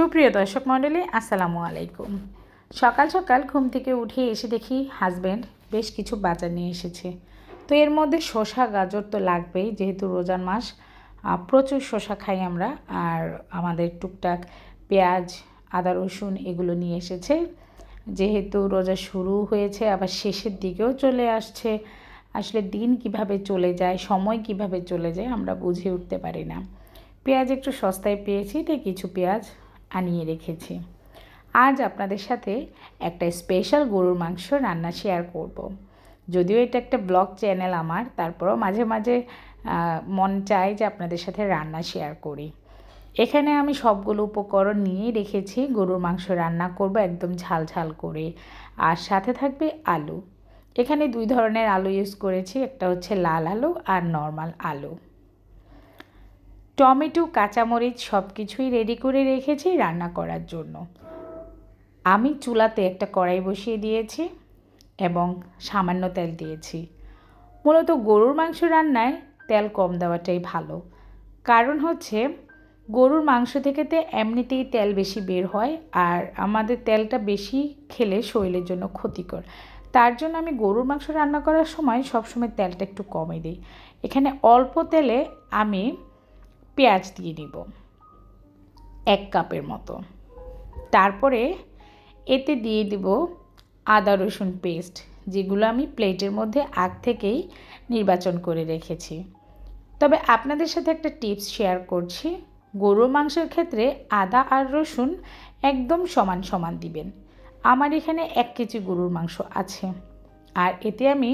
সুপ্রিয় দর্শক মণ্ডলী, আসসালামু আলাইকুম। সকাল সকাল ঘুম থেকে উঠে এসে দেখি হাজব্যান্ড বেশ কিছু বাজার নিয়ে এসেছে। তো এর মধ্যে শসা, গাজর তো লাগবেই, যেহেতু রোজার মাস প্রচুর শসা খাই আমরা। আর আমাদের টুকটাক পেঁয়াজ, আদা, রসুন এগুলো নিয়ে এসেছে। যেহেতু রোজা শুরু হয়েছে, আবার শেষের দিকেও চলে আসছে। আসলে দিন কীভাবে চলে যায়, সময় কীভাবে চলে যায় আমরা বুঝে উঠতে পারি না। পেঁয়াজ একটু সস্তায় পেয়েছি, তাই কিছু পেঁয়াজ আনিয়ে রেখেছি। আজ আপনাদের সাথে একটা স্পেশাল গরুর মাংস রান্না শেয়ার করব। যদিও এটা একটা ব্লগ চ্যানেল আমার, তারপরেও মাঝে মাঝে মন চায় যে আপনাদের সাথে রান্না শেয়ার করি। এখানে আমি সবগুলো উপকরণ নিয়েই রেখেছি, গরুর মাংস রান্না করব একদম ঝাল ঝাল করে। আর সাথে থাকবে আলু। এখানে দুই ধরনের আলু ইউজ করেছি, একটা হচ্ছে লাল আলু আর নর্মাল আলু। টমেটো, কাঁচামরিচ সব কিছুই রেডি করে রেখেছি রান্না করার জন্য। আমি চুলাতে একটা কড়াই বসিয়ে দিয়েছি এবং সামান্য তেল দিয়েছি। মূলত গরুর মাংস রান্নায় তেল কম দেওয়াটাই ভালো। কারণ হচ্ছে, গরুর মাংস থেকে তো এমনিতেই তেল বেশি বের হয় আর আমাদের তেলটা বেশি খেলে শরীরের জন্য ক্ষতিকর। তার জন্য আমি গরুর মাংস রান্না করার সময় সবসময় তেলটা একটু কমে দিই। এখানে অল্প তেলে আমি পেঁয়াজ দিয়ে নিব, এক কাপের মতো। তারপরে এতে দিয়ে দিব আদা রসুন পেস্ট, যেগুলো আমি প্লেটের মধ্যে আগ থেকেই নির্বাচন করে রেখেছি। তবে আপনাদের সাথে একটা টিপস শেয়ার করছি, গরুর মাংসের ক্ষেত্রে আদা আর রসুন একদম সমান সমান দিবেন। আমার এখানে এক কেজি গরুর মাংস আছে, আর এতে আমি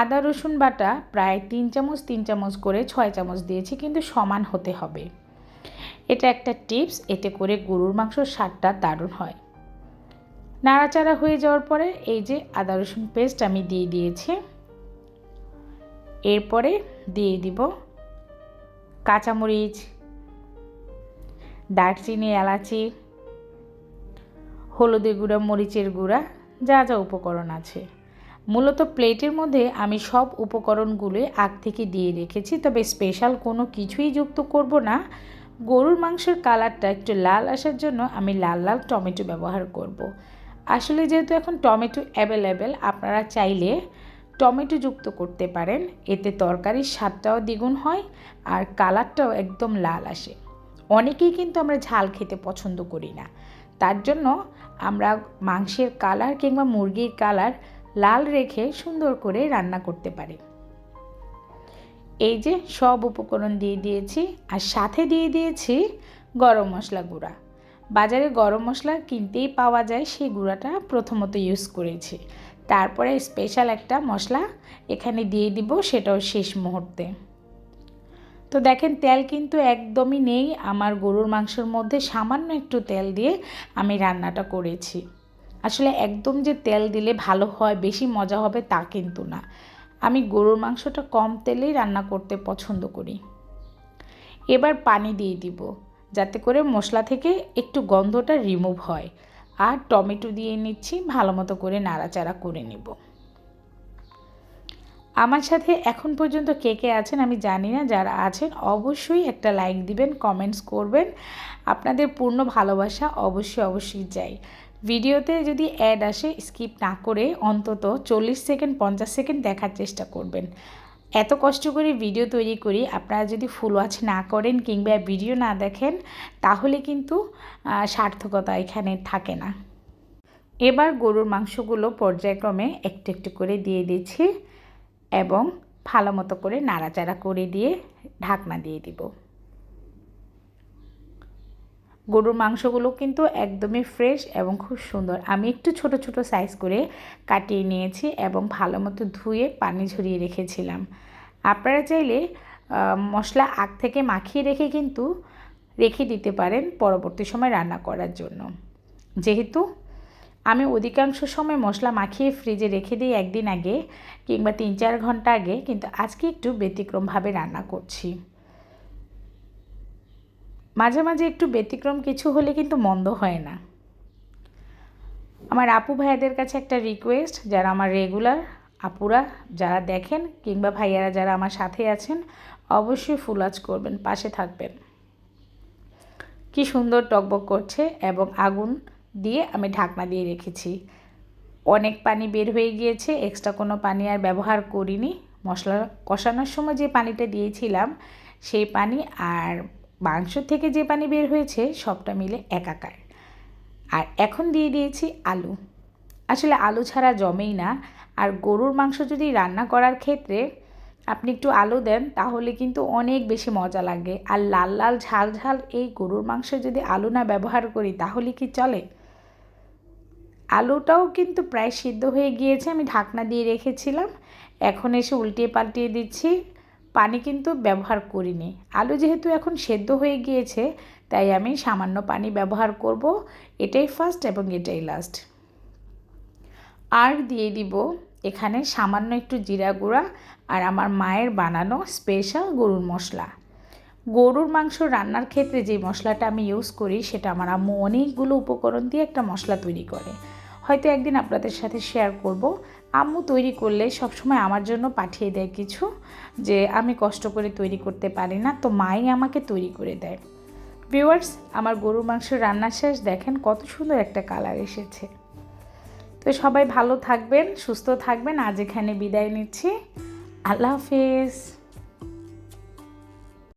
আদা, রসুন বাটা প্রায় তিন চামচ তিন চামচ করে ছয় চামচ দিয়েছি, কিন্তু সমান হতে হবে। এটা একটা টিপস, এতে করে গরুর মাংসর স্বাদটা দারুণ হয়। নাড়াচাড়া হয়ে যাওয়ার পরে এই যে আদা, রসুন পেস্ট আমি দিয়ে দিয়েছি। এরপরে দিয়ে দিব কাঁচামরিচ, দারচিনি, এলাচি, হলুদের গুঁড়া, মরিচের গুঁড়া, যা যা উপকরণ আছে। মূলত প্লেটের মধ্যে আমি সব উপকরণগুলো আগ থেকে দিয়ে রেখেছি, তবে স্পেশাল কোনো কিছুই যুক্ত করব না। গরুর মাংসের কালারটা একটু লাল আসার জন্য আমি লাল লাল টমেটো ব্যবহার করব। আসলে যেহেতু এখন টমেটো অ্যাভেলেবেল, আপনারা চাইলে টমেটো যুক্ত করতে পারেন। এতে তরকারির স্বাদটাও দ্বিগুণ হয় আর কালারটাও একদম লাল আসে। অনেকেই কিন্তু আমরা ঝাল খেতে পছন্দ করি না। তার জন্য আমরা মাংসের কালার কিংবা মুরগির কালার লাল রেখে সুন্দর করে রান্না করতে পারে। এই যে সব উপকরণ দিয়ে দিয়েছি আর সাথে দিয়ে দিয়েছি গরম মশলা গুঁড়া। বাজারে গরম মশলা কিনতেই পাওয়া যায় সেই গুঁড়াটা প্রথমত ইউজ করেছি। তারপরে স্পেশাল একটা মশলা এখানে দিয়ে দিব সেটাও শেষ মুহূর্তে। তো দেখেন তেল কিন্তু একদমই নেই, আমার গরুর মাংসের মধ্যে সামান্য একটু তেল দিয়ে আমি রান্নাটা করেছি। আসলে একদম যে তেল দিলে ভালো হয়, বেশি মজা হবে তা কিন্তু না। আমি গরুর মাংসটা কম তেলেই রান্না করতে পছন্দ করি। এবার পানি দিয়ে দিব, যাতে করে মশলা থেকে একটু গন্ধটা রিমুভ হয়। আর টমেটো দিয়ে নিচ্ছি, ভালো মতো করে নাড়াচাড়া করে নেব। আমার সাথে এখন পর্যন্ত কে কে আছেন আমি জানি না, যারা আছেন অবশ্যই একটা লাইক দিবেন কমেন্টস করবেন। আপনাদের পূর্ণ ভালোবাসা অবশ্যই অবশ্যই চাই। ভিডিওতে যদি অ্যাড আসে স্কিপ না করে অন্তত চল্লিশ সেকেন্ড পঞ্চাশ সেকেন্ড দেখার চেষ্টা করবেন। এত কষ্ট করে ভিডিও তৈরি করি, আপনারা যদি ফুল ওয়াচ না করেন কিংবা ভিডিও না দেখেন, তাহলে কিন্তু সার্থকতা এখানে থাকে না। এবার গরুর মাংসগুলো পর্যায়ক্রমে একটু একটু করে দিয়ে দিচ্ছি। এবং ভালো মতো করে নাড়াচাড়া করে দিয়ে ঢাকনা দিয়ে দিব। গরুর মাংসগুলো কিন্তু একদমই ফ্রেশ এবং খুব সুন্দর। আমি একটু ছোট ছোট সাইজ করে কাটিয়ে নিয়েছি এবং ভালো মতো ধুয়ে পানি ঝরিয়ে রেখেছিলাম। আপনারা চাইলে মশলা আগ থেকে মাখিয়ে রেখে কিন্তু রেখে দিতে পারেন পরবর্তী সময় রান্না করার জন্য। যেহেতু আমি অধিকাংশ সময় মশলা মাখিয়ে ফ্রিজে রেখে দিই একদিন আগে কিংবা তিন চার ঘণ্টা আগে, কিন্তু আজকে একটু ব্যতিক্রমভাবে রান্না করছি। মাঝে মাঝে একটু ব্যতিক্রম কিছু হলে কিন্তু মন্দ হয় না। আমার আপু ভাইয়াদের কাছে একটা রিকোয়েস্ট যারা আমার রেগুলার আপুরা, যারা দেখেন কিংবা ভাইয়ারা যারা আমার সাথে আছেন, অবশ্যই ফুল ওয়াচ করবেন, পাশে থাকবেন। কি সুন্দর টকবক করছে এবং আগুন দিয়ে আমি ঢাকনা দিয়ে রেখেছি। অনেক পানি বের হয়ে গিয়েছে এক্সট্রা কোনো পানি আর ব্যবহার করিনি। মশলা কষানোর সময় যে পানিটা দিয়েছিলাম, সেই পানি আর মাংস থেকে যে পানি বের হয়েছে, সবটা মিলে একাকার। আর এখন দিয়ে দিয়েছি আলু। আসলে আলু ছাড়া জমেই না। আর গরুর মাংস যদি রান্না করার ক্ষেত্রে আপনি একটু আলু দেন, তাহলে কিন্তু অনেক বেশি মজা লাগে। আর লাল লাল ঝাল ঝাল এই গরুর মাংস যদি আলু না ব্যবহার করি, তাহলে কি চলে? আলুটাও কিন্তু প্রায় সিদ্ধ হয়ে গিয়েছে, আমি ঢাকনা দিয়ে রেখেছিলাম। এখন এসে উল্টিয়ে পাল্টিয়ে দিচ্ছি, পানি কিন্তু ব্যবহার করিনি। আলু যেহেতু এখন সেদ্ধ হয়ে গিয়েছে, তাই আমি সামান্য পানি ব্যবহার করব, এটাই ফার্স্ট এবং এটাই লাস্ট আর দিয়ে দিব এখানে সামান্য একটু জিরা গুঁড়া আর আমার মায়ের বানানো স্পেশাল গরুর মশলা। গরুর মাংস রান্নার ক্ষেত্রে যে মশলাটা আমি ইউজ করি, সেটা আমার আম্মু অনেকগুলো উপকরণ দিয়ে একটা মশলা তৈরি করে। হয়তো একদিন আপনাদের সাথে শেয়ার করব। আম্মু তৈরি করলে সবসময় আমার জন্য পাঠিয়ে দেয় কিছু যে আমি কষ্ট করে তৈরি করতে পারি না, তো মাই আমাকে তৈরি করে দেয়। ভিউয়ার্স আমার গরুর মাংস রান্না শেষ, দেখেন কত সুন্দর একটা কালার এসেছে। তো সবাই ভালো থাকবেন, সুস্থ থাকবেন, আজ এখানে বিদায় নিচ্ছি। আল্লাহ হাফেজ।